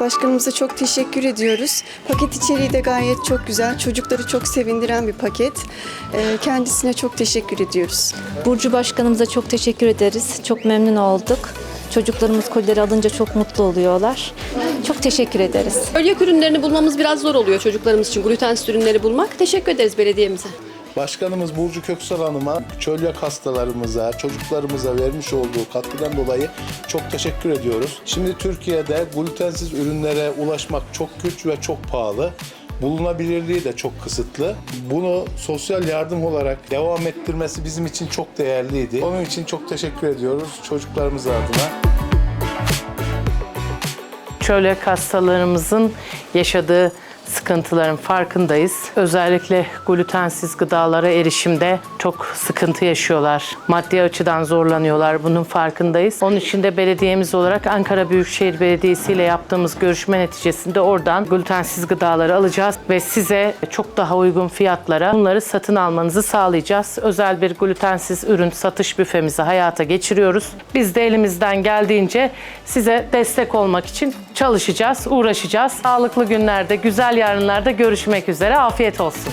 Başkanımıza çok teşekkür ediyoruz. Paket içeriği de gayet çok güzel. Çocukları çok sevindiren bir paket. Ee, Kendisine çok teşekkür ediyoruz. Burcu Başkanımıza çok teşekkür ederiz. Çok memnun olduk. Çocuklarımız kolileri alınca çok mutlu oluyorlar. Çok teşekkür ederiz. Bölge ürünlerini bulmamız biraz zor oluyor çocuklarımız için glutensiz ürünleri bulmak. Teşekkür ederiz belediyemize. Başkanımız Burcu Köksal Hanım'a, çölyak hastalarımıza, çocuklarımıza vermiş olduğu katkıdan dolayı çok teşekkür ediyoruz. Şimdi Türkiye'de glutensiz ürünlere ulaşmak çok güç ve çok pahalı. Bulunabilirliği de çok kısıtlı. Bunu sosyal yardım olarak devam ettirmesi bizim için çok değerliydi. Onun için çok teşekkür ediyoruz çocuklarımız adına. çölyak hastalarımızın yaşadığı sıkıntıların farkındayız. Özellikle glutensiz gıdalara erişimde çok sıkıntı yaşıyorlar. Maddi açıdan zorlanıyorlar. Bunun farkındayız. Onun için de belediyemiz olarak Ankara Büyükşehir Belediyesi ile yaptığımız görüşme neticesinde oradan glutensiz gıdaları alacağız ve size çok daha uygun fiyatlara bunları satın almanızı sağlayacağız. Özel bir glutensiz ürün satış büfemizi hayata geçiriyoruz. Biz de elimizden geldiğince size destek olmak için çalışacağız, uğraşacağız. Sağlıklı günlerde, yarınlarda görüşmek üzere. Afiyet olsun.